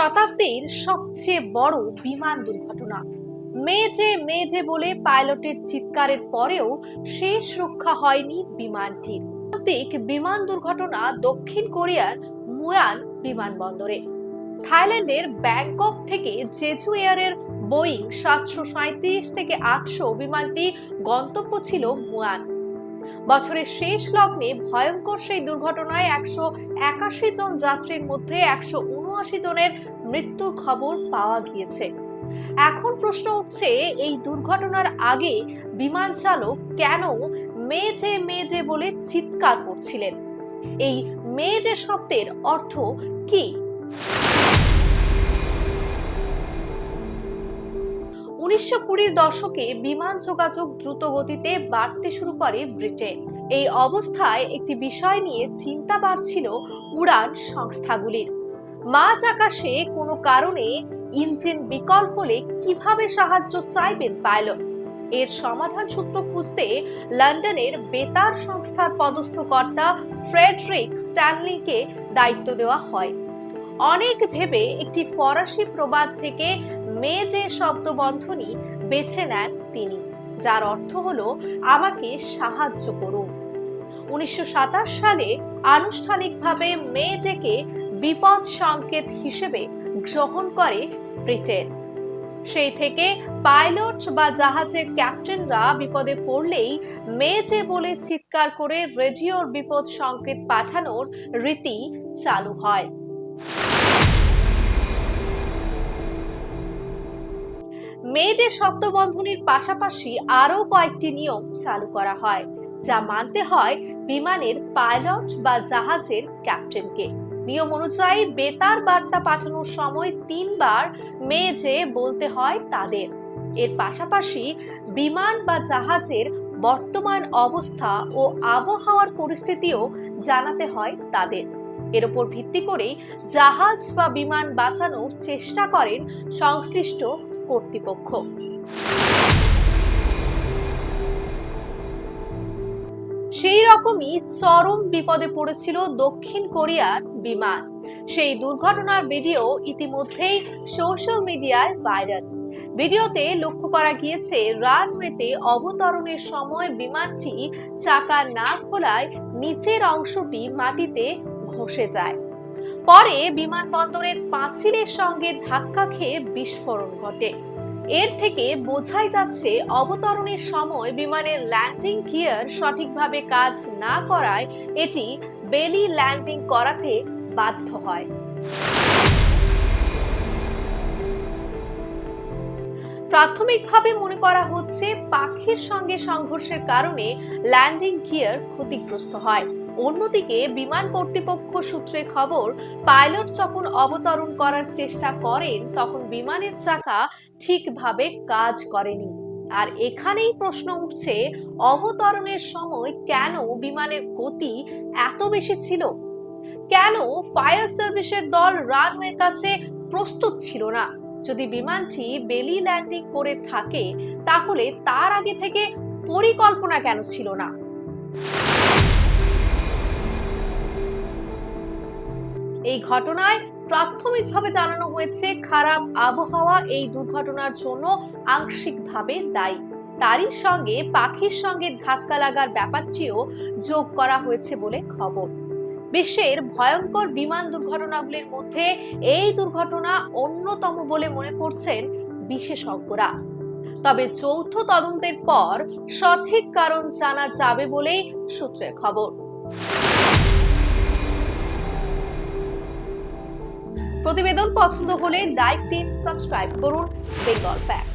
শতাব্দীর সবচেয়ে বড় বিমান দুর্ঘটনা। মেজে মেজে বলে পাইলটের চিৎকারের পরেও শেষ রক্ষা হয়নি বিমানটির বিমান দুর্ঘটনা দক্ষিণ কোরিয়ার মুয়ান বিমানবন্দরে। থাইল্যান্ডের ব্যাংকক থেকে জেজু এয়ারের বোয়িং সাতশো থেকে আটশো বিমানটি গন্তব্য ছিল মুয়ান। বছরের শেষ লগ্নে ভয়ঙ্কর সেই দুর্ঘটনায় একশো একাশি জন যাত্রীর মধ্যে একশো উনআশি জনের মৃত্যুর খবর পাওয়া গিয়েছে। এখন প্রশ্ন উঠছে, এই দুর্ঘটনার আগে বিমান চালক কেন মেজে মেজে বলে চিৎকার করছিলেন? এই মেজে শব্দের অর্থ কি? উনিশশো কুড়ির দশকে বিমান যোগাযোগ দ্রুত গতিতে বাড়তে শুরু করে ব্রিটেন। এই অবস্থায় একটি বিষয় নিয়ে চিন্তা বাড়ছিল উড়ান সংস্থাগুলির। মাঝ আকাশে কোনো কারণে ইঞ্জিন বিকল হলে কীভাবে সাহায্য চাইবেন পাইলট? এর সমাধান সূত্র খুঁজতে লন্ডনের বেতার সংস্থার পদস্থ কর্তা ফ্রেডরিক স্ট্যানলিকে দায়িত্ব দেওয়া হয়। অনেক ভেবে একটি ফরাসি প্রবাদ থেকে মেডে শব্দবন্ধনী বেছে নেন তিনি, যার অর্থ হলো, আমাকে সাহায্য করুন। উনিশশো সাতাশ সালে আনুষ্ঠানিকভাবে মেডেকে বিপদ সংকেত হিসেবে গ্রহণ করে ব্রিটেন। সেই থেকে পাইলট বা জাহাজের ক্যাপ্টেনরা বিপদে পড়লেই মেজে বলে চিৎকার করে রেডিওর বিপদ সংকেত পাঠানোর রীতি চালু হয়। মেয়েডে শব্দবন্ধনীর পাশাপাশি আরও কয়েকটি নিয়ম চালু করা হয়, যা মানতে হয় বিমানের পাইলট বা জাহাজের ক্যাপ্টেনকে। নিয়ম অনুযায়ী বেতার বার্তা পাঠানোর সময় তিনবার মেয়েটে বলতে হয় তাদের। এর পাশাপাশি বিমান বা জাহাজের বর্তমান অবস্থা ও আবহাওয়ার পরিস্থিতিও জানাতে হয় তাদের। এর উপর ভিত্তি করেই জাহাজ বা বিমান বাঁচানোর চেষ্টা করেন সংশ্লিষ্ট কর্তৃপক্ষ। সেই রকমই চরম বিপদে পড়েছিল দক্ষিণ কোরিয়ার বিমান। সেই দুর্ঘটনার ভিডিও ইতিমধ্যেই সোশ্যাল মিডিয়ায় ভাইরাল। ভিডিওতে লক্ষ্য করা গিয়েছে, রানওয়েতে অবতরণের সময় বিমানটি চাকা না খোলায় নিচের অংশটি মাটিতে ঘষে যায়। পরে বিমানবন্দরের পাঁচিলের সঙ্গে ধাক্কা খেয়ে বিস্ফোরণ ঘটে। এর থেকে বোঝাই যাচ্ছে অবতরণের সময় বিমানের ল্যান্ডিং গিয়ার সঠিকভাবে কাজ না করায় এটি বেলি ল্যান্ডিং করাতে বাধ্য হয়। প্রাথমিকভাবে মনে করা হচ্ছে পাখির সঙ্গে সংঘর্ষের কারণে ল্যান্ডিং গিয়ার ক্ষতিগ্রস্ত হয়। অন্যদিকে বিমান কর্তৃপক্ষ সূত্রে খবর, পাইলট যখন অবতরণ করার চেষ্টা করেন, তখন বিমানের চাকা ঠিকভাবে কাজ করেনি। আর এখানেই প্রশ্ন উঠছে, অবতরণের সময় কেন বিমানের গতি এত বেশি ছিল? কেন ফায়ার সার্ভিসের দল রানওয়ের কাছে প্রস্তুত ছিল না? যদি বিমানটি বেলি ল্যান্ডিং করে থাকে, তাহলে তার আগে থেকে পরিকল্পনা কেন ছিল না? এই ঘটনায় প্রাথমিকভাবে জানানো হয়েছে, খারাপ আবহাওয়া এই দুর্ঘটনার জন্য আংশিকভাবে দায়ী। তারই সঙ্গে পাখির সঙ্গে ধাক্কা লাগার ব্যাপারটিও যোগ করা হয়েছে বলে খবর। বিশ্বের ভয়ঙ্কর বিমান দুর্ঘটনাগুলির মধ্যে এই দুর্ঘটনা অন্যতম বলে মনে করছেন বিশেষজ্ঞরা। তবে যৌথ তদন্তের পর সঠিক কারণ জানা যাবে বলেই সূত্রের খবর। প্রতিবেদন পছন্দ হলে লাইক দিন সাবস্ক্রাইব করুন বেঙ্গল প্যাক্স